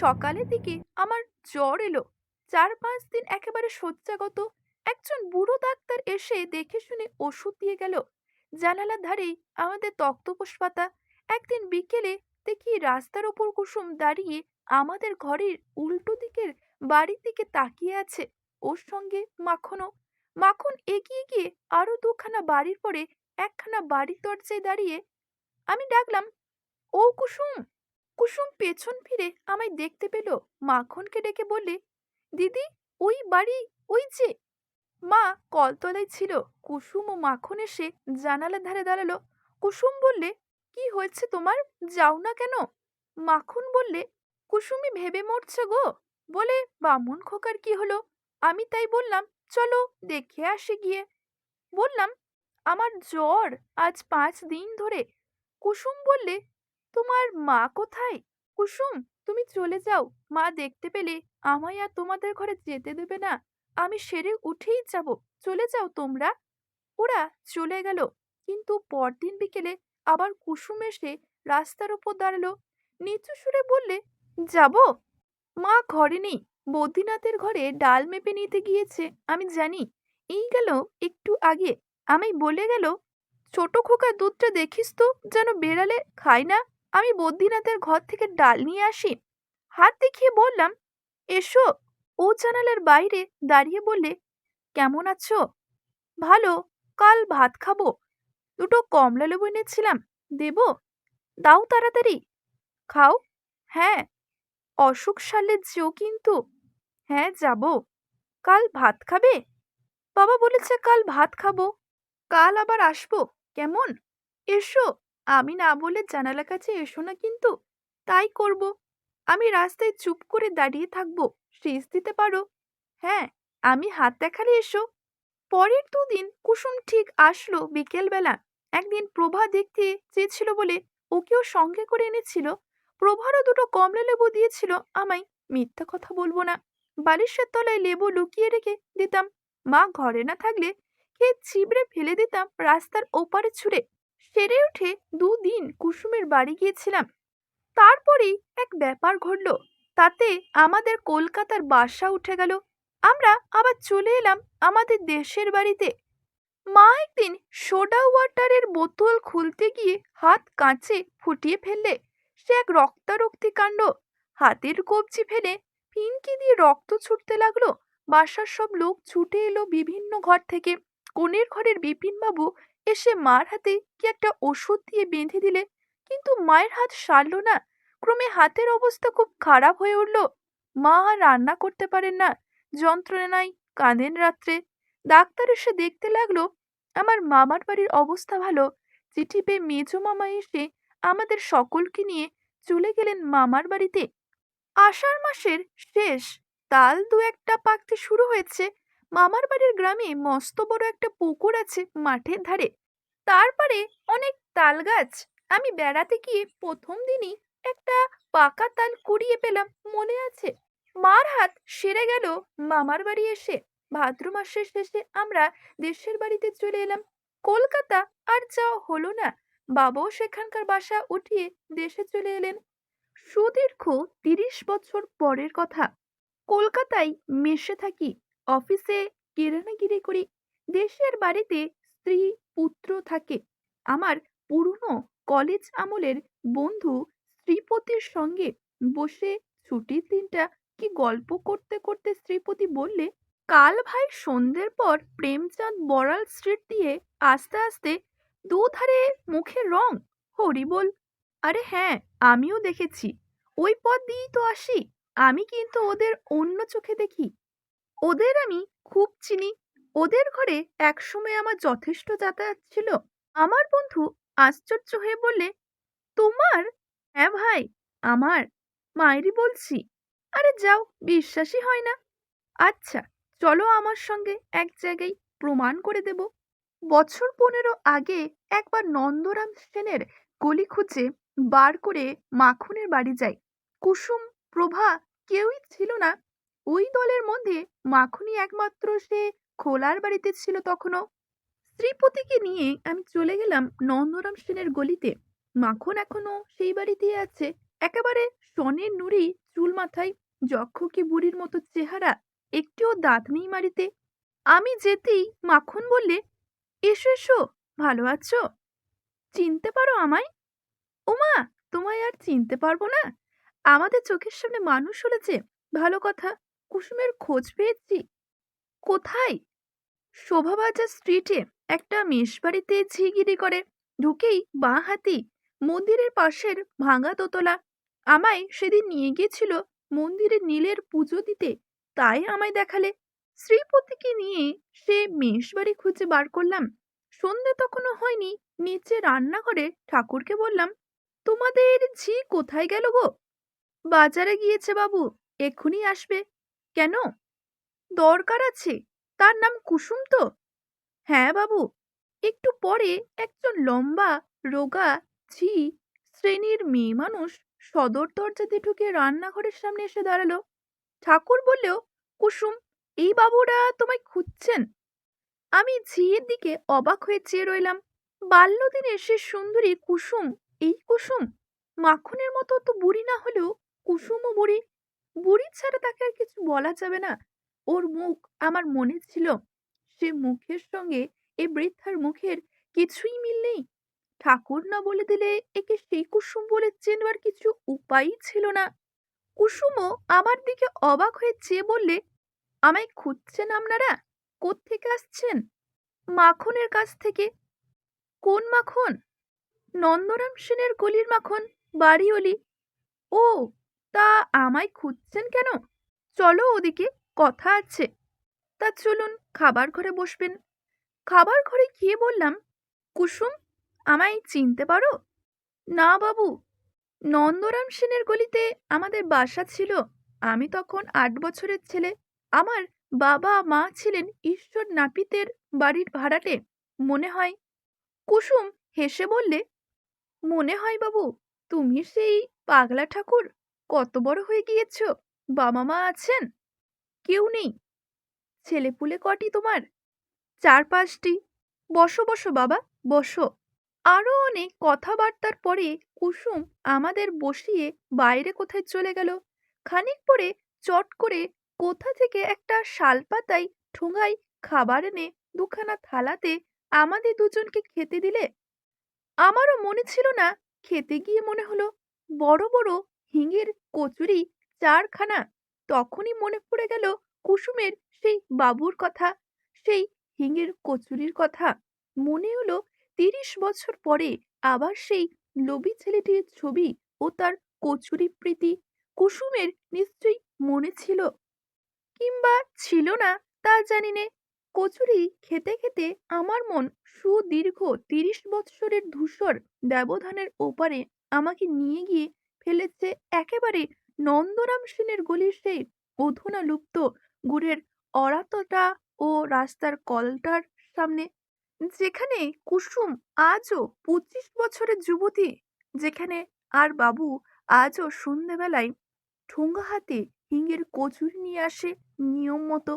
সকালের দিকে আমার জ্বর এলো। চার পাঁচ দিন একেবারে শয্যাগত। একজন বুড়ো ডাক্তার এসে দেখে শুনে ওষুধ দিয়ে গেল। জানালার ধারেই আমাদের তক্তপোষ পাতা একদিন বিকেলে দেখি রাস্তার ওপর কুসুম দাঁড়িয়ে আমাদের ঘরের উল্টো দিকের বাড়ির দিকে তাকিয়ে আছে। ওর সঙ্গে মাখনও মাখন এগিয়ে গিয়ে আরও দুখানা বাড়ির পরে একখানা বাড়ির দরজায় দাঁড়িয়ে আমি ডাকলাম, ও কুসুম! কুসুম পেছন ফিরে আমায় দেখতে পেল। মাখনকে ডেকে বললে, দিদি, ওই বাড়ি, ওই যে? মা কলতলায় ছিল। কুসুম ও মাখন এসে জানালার ধারে দাঁড়াল। কুসুম বললে, কি হয়েছে তোমার? যাও না কেন? মাখন বললে কুসুমি ভেবে মরছে গো। বলে, বামুন খোকার কি হলো? আমি তাই বললাম, চলো দেখে আসি গিয়ে। বললাম, আমার জ্বর আজ পাঁচ দিন ধরে। কুসুম বললে তোমার মা কোথায়? কুসুম, তুমি চলে যাও। মা দেখতে পেলে আমায় আর তোমাদের ঘরে যেতে দেবে না। আমি সেরে উঠেই যাব। চলে যাও তোমরা। ওরা চলে গেল। কিন্তু পরদিন বিকেলে আবার কুসুম এসে রাস্তার ওপর দাঁড়াল। নিচু সুরে বললে, যাব? মা ঘরে নেই। বদ্রীনাথের ঘরে ডাল মেপে নিতে গিয়েছে, আমি জানি। এই গেল একটু আগে। আমি বলে গেল, ছোট খোকা দুধটা দেখিস তো, যেন বেড়ালে খায় না। আমি বদ্রীনাথের ঘর থেকে ডাল নিয়ে আসি। হাত দেখিয়ে বললাম, এসো। ও জানালার বাইরে দাঁড়িয়ে বললে, কেমন আছো? ভালো, কাল ভাত খাব। দুটো কমলা লেবু এনেছিলাম, দেব? দাও তাড়াতাড়ি। খাও? হ্যাঁ। অসুখ সারলে যেও কিন্তু। হ্যাঁ যাব। কাল ভাত খাবে? বাবা বলেছে কাল ভাত খাব। কাল আবার আসব, কেমন? এসো। আমি না বলে জানালা কাছে এসো না কিন্তু, তাই করব। আমি রাস্তায় চুপ করে দাঁড়িয়ে থাকব সেচ দিতে পারো। হ্যাঁ আমি হাত দেখালে এসো। পরের দুদিন কুসুম ঠিক আসলো বিকেলবেলা। একদিন প্রভা দেখতে চেয়েছিল বলে ওকেও সঙ্গে করে এনেছিল। প্রভারও দুটো কমলা লেবু দিয়েছিল, আমায় মিথ্যা কথা বলব না। বালিশের তলায় লেবু লুকিয়ে রেখে দিতাম। মা ঘরে না থাকলে খেয়ে ছিবড়ে ফেলে দিতাম রাস্তার ওপারে ছুঁড়ে। সেরে উঠে দুদিন কুসুমের বাড়ি গিয়েছিলাম। তারপরেই এক ব্যাপার ঘটল। তাতে আমাদের কলকাতার বাসা উঠে গেল। আমরা আবার চলে এলাম আমাদের দেশের বাড়িতে। মা একদিন সোডা ওয়াটারের বোতল খুলতে গিয়ে হাত কাঁচে ফুটিয়ে ফেললে। সে এক রক্তারক্তি কাণ্ড। হাতের কবজি ফেলে ফিনকি দিয়ে রক্ত ছুটতে লাগল। বাসার সব লোক ছুটে এলো বিভিন্ন ঘর থেকে। কোণের ঘরের বিপিনবাবু এসে মার হাতে কি একটা ওষুধ দিয়ে বেঁধে দিলে? কিন্তু মায়ের হাত সারল না। ক্রমে হাতের অবস্থা খুব খারাপ হয়ে উঠল। মা আর রান্না করতে পারেন না। যন্ত্রণায় কাঁদেন রাত্রে। ডাক্তার এসে দেখতে লাগল, আমার মামার বাড়ির অবস্থা ভালো। চিঠি পেয়ে মেজো মামা এসে আমাদের সকলকে নিয়ে চলে গেলেন মামার বাড়িতে। আষাঢ় মাসের শেষ, তাল দু একটা পাকতে শুরু হয়েছে। মামার বাড়ির গ্রামে মস্ত বড় একটা পুকুর আছে মাঠের ধারে। তারপরে অনেক তাল গাছ। আমি বেড়াতে গিয়ে প্রথম দিনই একটা পাকা তাল কুড়িয়ে পেলাম, মনে আছে। মার হাত সেরে গেল মামার বাড়ি এসে। ভাদ্র মাসের শেষে আমরা দেশের বাড়িতে চলে এলাম। কলকাতা আর যাওয়া হলো না। বাবাও সেখানকার বাসা উঠিয়ে দেশে চলে এলেন। সুদীর্ঘ তিরিশ বছর পরের কথা। কলকাতায় মেশে থাকি। অফিসে কেরানাগিরি করি। দেশের বাড়িতে স্ত্রী, পুত্র থাকে। আমার পুরনো কলেজ আমলের বন্ধু শ্রীপতির সঙ্গে বসে ছুটির দিনটা কি গল্প করতে করতে শ্রীপতি বললে, কাল ভাই সন্ধ্যের পর প্রেমচাঁদ বড়াল স্ট্রিট দিয়ে আস্তে আস্তে দুধারে মুখে রং, হরি বল। আরে হ্যাঁ আমিও দেখেছি। ওই পথ দিয়েই তো আসি। আমি কিন্তু ওদের অন্য চোখে দেখি। ওদের আমি খুব চিনি। ওদের ঘরে একসময় আমার যথেষ্ট যাতায়াত ছিল। আমার বন্ধু আশ্চর্য হয়ে বললে, তোমার? হ্যাঁ ভাই, আমার। মায়েরই বলছি। আরে যাও, বিশ্বাসই হয় না। আচ্ছা চলো আমার সঙ্গে এক জায়গায় প্রমাণ করে দেব। বছর পনেরো আগে একবার নন্দরাম সেনের গলি খুঁজে বার করে মাখনের বাড়ি যাই। কুসুম, প্রভা কেউই ছিল না। ওই দলের মধ্যে মাখনই একমাত্র সে খোলার বাড়িতে ছিল তখনও। শ্রীপতিকে নিয়ে আমি চলে গেলাম নন্দরাম সেনের গলিতে। মাখন এখনও সেই বাড়িতেই আছে। একেবারে সনের নুড়ি চুল মাথায় যক্ষ কি বুড়ির মতো চেহারা, একটিও দাঁত নেই মারিতে আমি যেতেই মাখন বললে, এসো এসো, ভালো আছো? চিনতে পারো আমায়? ওমা, তোমায় আর চিনতে পারব না। আমাদের চোখের সামনে মানুষ হলেছে ভালো কথা। কুসুমের খোঁজ পেয়েছি। কোথায়? শোভাবাজার স্ট্রিটে একটা মেষবাড়িতে ঝিগিরি করে। ঢুকেই বাঁ হাতি মন্দিরের পাশের ভাঙা দোতলা। আমায় সেদিন নিয়ে গিয়েছিল মন্দিরে নীলের পুজো দিতে। তাই আমায় দেখালে। শ্রীপতিকে নিয়ে সে মেষবাড়ি খুঁজে বার করলাম। সন্ধে তখনও হয়নি। নিচে রান্নাঘরে ঠাকুরকে বললাম, তোমাদের ঝি কোথায় গেল গো? বাজারে গিয়েছে বাবু। এক্ষুনি আসবে। কেন? দরকার আছে। তার নাম কুসুম তো? হ্যাঁ বাবু। একটু পরে একজন লম্বা, রোগা, ঝি, শ্রেণির মেয়ে মানুষ সদর দরজাতে ঢুকে রান্নাঘরের সামনে এসে দাঁড়াল। ঠাকুর বললেও কুসুম, এই বাবুরা তোমায় খুঁজছেন? আমি ঝিয়ের দিকে অবাক হয়ে চেয়ে রইলাম। বাল্যদিনের সে সুন্দরী কুসুম, এই কুসুম? মাখনের মতো তো বুড়ি না হলেও কুসুমও বুড়ি। বুড়ি ছাড়া তাকে আর কিছু বলা যাবে না। ওর মুখ আমার মনে ছিল সে মুখের সঙ্গে এ বৃদ্ধার মুখের কিছুই মিল নেই। ঠাকুর না বলে দিলে একে সেই কুসুম বলে চেনবার কিছু উপায়ই ছিল না। কুসুমও আমার দিকে অবাক হয়ে চেয়ে বললে, আমায় খুঁজছেন আপনারা? কোত্থেকে আসছেন? মাখনের কাছ থেকে? কোন মাখন? নন্দরাম সেনের গলির মাখন, বাড়িওলি। ও তা আমায় খুঁজছেন কেন? চলো ওদিকে, কথা আছে। তা চলুন, খাবার ঘরে বসবেন। খাবার ঘরে গিয়ে বললাম, কুসুম, আমায় চিনতে পারো? না বাবু, নন্দরাম সেনের গলিতে আমাদের বাসা ছিল। আমি তখন আট বছরের ছেলে। আমার বাবা মা ছিলেন ঈশ্বর নাপিতের বাড়ির ভাড়াটে, মনে হয়। কুসুম হেসে বললে, মনে হয় বাবু, তুমি সেই পাগলা ঠাকুর? কত বড় হয়ে গিয়েছ? বাবা মা আছেন? কেউ নেই। ছেলেপুলে কটি তোমার? চার পাঁচটি বসো বসো বাবা, বসো। আরও অনেক কথাবার্তার পরে কুসুম আমাদের বসিয়ে বাইরে কোথায় চলে গেল। খানিক পরে চট করে কোথা থেকে একটা শাল শালপাতায় ঠোঙায় খাবার এনে দুখানা থালাতে আমাদের দুজনকে খেতে দিলে। আমারও মনে ছিল না খেতে গিয়ে মনে হলো বড় বড় হিঙের কচুরি চারখানা, তখনই মনে পড়ে গেল কুসুমের সেই বাবুর কথা, সেই হিঙের কচুরির কথা। মনে হলো তিরিশ বছর পরে আবার সেই লোভী ছেলেটির ছবি ও তার কচুরি প্রীতি কুসুমের নিশ্চয়ই মনে ছিল। কিংবা ছিল না তা জানি নে। কচুরি খেতে খেতে আমার মন সুদীর্ঘ তিরিশ বৎসরের ধূসর ব্যবধানের ওপারে আমাকে নিয়ে গিয়ে ফেলেছে একেবারে নন্দরাম সেনের গলির সেই অধুনা লুপ্ত গুড়ের অরাতটা ও রাস্তার কলটার সামনে, যেখানে কুসুম আজও পঁচিশ বছরের যুবতী, যেখানে আর বাবু আজও সন্ধেবেলায় ঠোঙ্গা হাতে হিঙের কচুরি নিয়ে আসে নিয়ম মতো